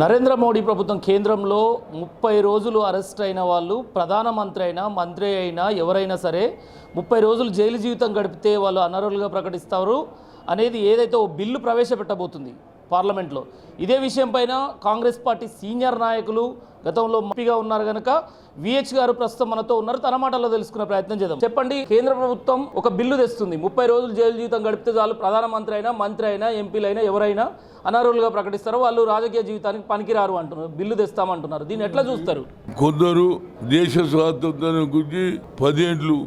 నరేంద్ర మోడీ ప్రభుత్వం కేంద్రంలో ముప్పై రోజులు అరెస్ట్ అయిన వాళ్ళు ప్రధానమంత్రి అయినా మంత్రి అయినా ఎవరైనా సరే ముప్పై రోజులు జైలు జీవితం గడిపితే వాళ్ళు అనర్హులుగా ప్రకటిస్తారు. అనేది ఏదైతే ఓ బిల్లు ప్రవేశపెట్టబోతుంది పార్లమెంట్లో. ఇదే విషయంపైన కాంగ్రెస్ పార్టీ సీనియర్ నాయకులు గతంలో ఎంపీగా ఉన్నారు కనుక విహెచ్ గారు ప్రస్తుతం మనతో ఉన్నారు. తన మాటల్లో తెలుసుకునే ప్రయత్నం చేద్దాం. చెప్పండి కేంద్ర ప్రభుత్వం ఒక బిల్లు తెస్తుంది. ముప్పై రోజులు జైలు జీవితం గడిపితే చాలు ప్రధానమంత్రి అయినా మంత్రి అయినా ఎంపీలైనా ఎవరైనా అనర్హులుగా ప్రకటిస్తారో. వాళ్ళు రాజకీయ జీవితానికి పనికిరారు అంటున్నారు. బిల్లు తెస్తామంటున్నారు. దీన్ని ఎట్లా చూస్తారు? కొందరు దేశ స్వాతంత్రం గురించి పదేండ్లు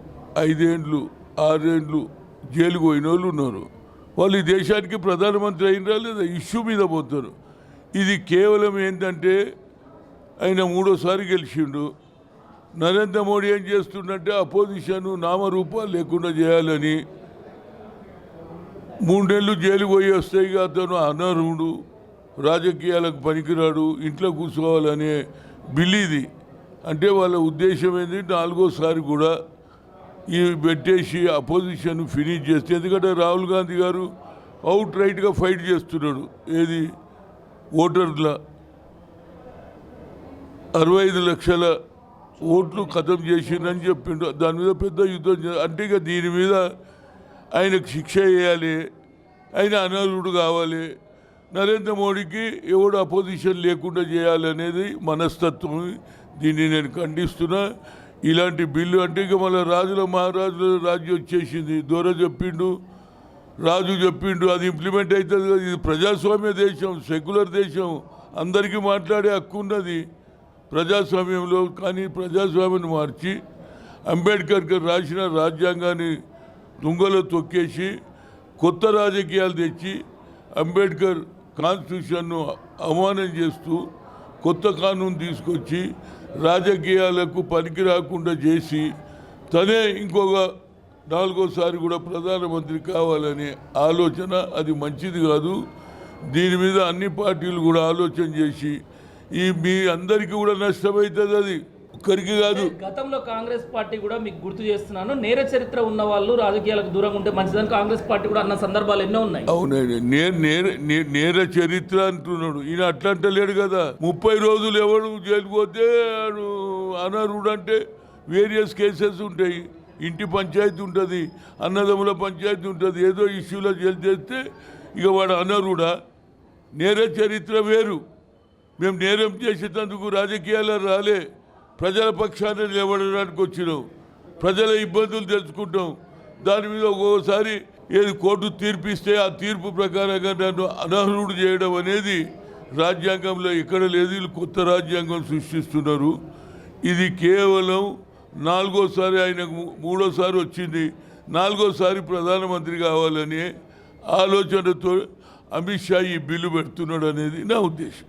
ఐదేండ్లు ఆరేండ్లు జైలుకు పోయిన వాళ్ళు ఉన్నారు. వాళ్ళు ఈ దేశానికి ప్రధానమంత్రి అయినరా లేదా ఇష్యూ మీద పోతారు. ఇది కేవలం ఏంటంటే ఆయన మూడోసారి గెలిచిండు. నరేంద్ర మోడీ ఏం చేస్తుండంటే అపోజిషన్ నామరూపాలు లేకుండా చేయాలని మూడేళ్ళు జైలు పోయి వస్తాయిగా అతను అనర్హుడు రాజకీయాలకు పనికిరాడు ఇంట్లో కూర్చోవాలనే బిల్ ఇది. అంటే వాళ్ళ ఉద్దేశం ఏంటి నాలుగోసారి కూడా ఈ పెట్టేసి అపోజిషన్ ఫినిష్ చేస్తే ఎందుకంటే రాహుల్ గాంధీ గారు అవుట్ రైట్గా ఫైట్ చేస్తున్నాడు. ఏది? ఓటర్ల అరవై ఐదు లక్షల ఓట్లు ఖతం చేసిందని చెప్పిండు. దాని మీద పెద్ద యుద్ధం అంటే ఇక దీని మీద ఆయనకు శిక్ష వేయాలి ఆయన అనర్హుడు కావాలి. నరేంద్ర మోడీకి ఎవడు అపోజిషన్ లేకుండా చేయాలనేది మనస్తత్వం. దీన్ని నేను ఖండిస్తున్నా. ఇలాంటి బిల్లు అంటే ఇక మళ్ళీ రాజుల మహారాజుల రాజ్యం వచ్చేసింది. దూర చెప్పిండు రాజు చెప్పిండు అది ఇంప్లిమెంట్ అవుతుంది కదా. ఇది ప్రజాస్వామ్య దేశం సెక్యులర్ దేశం. అందరికీ మాట్లాడే హక్కు ఉన్నది. ప్రజాస్వామ్యంలో కానీ ప్రజాస్వామ్యాన్ని మార్చి అంబేద్కర్ గారు రాసిన రాజ్యాంగాన్ని దుంగలో తొక్కేసి కొత్త రాజకీయాలు తెచ్చి అంబేద్కర్ కాన్స్టిట్యూషన్ను అవమానం చేస్తూ కొత్త కానూన్ తీసుకొచ్చి రాజకీయాలకు పనికి రాకుండా చేసి తనే ఇంకొక నాలుగోసారి కూడా ప్రధానమంత్రి కావాలనే ఆలోచన అది మంచిది కాదు. దీని మీద అన్ని పార్టీలు కూడా ఆలోచన చేసి ఈ మీ అందరికీ కూడా నష్టమవుతుంది అది. ఒక్కరికి కాదు. గతంలో కాంగ్రెస్ పార్టీ కూడా మీకు గుర్తు చేస్తున్నాను. నేర చరిత్ర ఉన్న వాళ్ళు రాజకీయాలకు దూరంగా ఉంటే మంచిదని కాంగ్రెస్ పార్టీ కూడా అన్న సందర్భాలు ఎన్నో ఉన్నాయి. అవునండి. నేర నేర నేర చరిత్ర అంటున్నాడు. ఈయన అట్లా అంటలేడు కదా. ముప్పై రోజులు ఎవడు జైలుకు పోతే వాడు అనర్హుడు అంటే వేరియస్ కేసెస్ ఉంటాయి. ఇంటి పంచాయతీ ఉంటుంది అన్నదమ్ముల పంచాయతీ ఉంటుంది. ఏదో ఇష్యూలో జైలు చేస్తే ఇక వాడు అనర్హుడా? నేర చరిత్ర వేరు. మేము నేరం చేసేటందుకు రాజకీయాల్లో రాలే. ప్రజల పక్షాన్ని నిలబడడానికి వచ్చినాం. ప్రజల ఇబ్బందులు తెలుసుకుంటాం. దాని మీద ఒక్కొక్కసారి ఏది కోర్టు తీర్పిస్తే ఆ తీర్పు ప్రకారంగా నన్ను అనర్హుడు చేయడం అనేది రాజ్యాంగంలో ఎక్కడ లేదు. వీళ్ళు కొత్త రాజ్యాంగం సృష్టిస్తున్నారు. ఇది కేవలం నాలుగోసారి ఆయనకు మూడోసారి వచ్చింది. నాలుగోసారి ప్రధానమంత్రి కావాలనే ఆలోచనతో అమిత్ షా ఈ బిల్లు పెడుతున్నాడు అనేది నా ఉద్దేశం.